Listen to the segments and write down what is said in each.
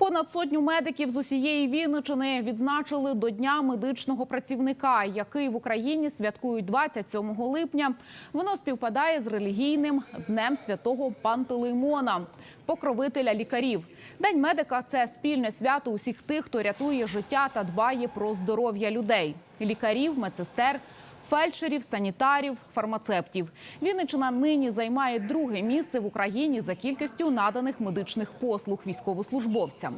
Понад сотню медиків з усієї Вінничини відзначили до Дня медичного працівника, який в Україні святкують 27 липня. Воно співпадає з релігійним днем святого Пантелеймона, покровителя лікарів. День медика це спільне свято усіх тих, хто рятує життя та дбає про здоров'я людей, лікарів, медсестер. Фельдшерів, санітарів, фармацевтів. Вінниччина нині займає друге місце в Україні за кількістю наданих медичних послуг військовослужбовцям.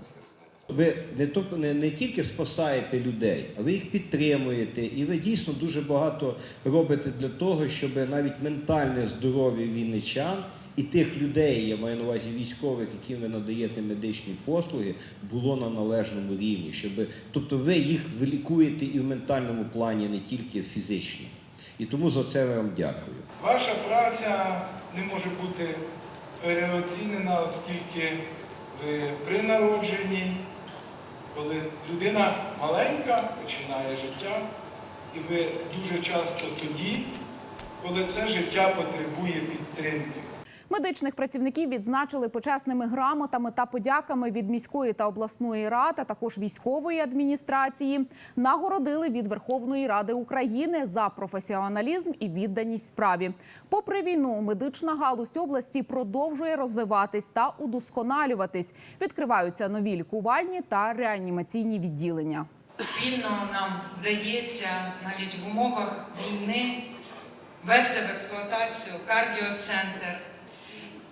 Ви не, то- не, не тільки спасаєте людей, а ви їх підтримуєте, і ви дійсно дуже багато робите для того, щоб навіть ментальне здоров'я вінничан і тих людей, я маю на увазі військових, яким ви надаєте медичні послуги, було на належному рівні. Щоб, тобто ви їх лікуєте і в ментальному плані, не тільки фізично. І тому за це я вам дякую. Ваша праця не може бути переоцінена, оскільки ви при народженні, коли людина маленька, починає життя, і ви дуже часто тоді, коли це життя потребує підтримки. Медичних працівників відзначили почесними грамотами та подяками від міської та обласної рад, а також військової адміністрації. Нагородили від Верховної Ради України за професіоналізм і відданість справі. Попри війну, медична галузь області продовжує розвиватись та удосконалюватись. Відкриваються нові лікувальні та реанімаційні відділення. Спільно нам вдається навіть в умовах війни ввести в експлуатацію кардіоцентр,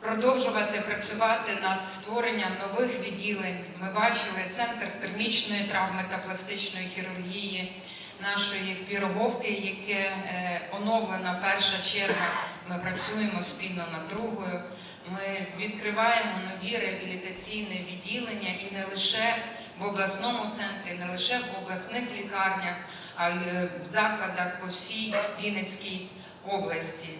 продовжувати працювати над створенням нових відділень. Ми бачили центр термічної травми та пластичної хірургії нашої піроговки, яке е, оновлена перша черга. Ми працюємо спільно над другою. Ми відкриваємо нові реабілітаційні відділення і не лише в обласному центрі, не лише в обласних лікарнях, а й е, в закладах по всій Вінницькій області.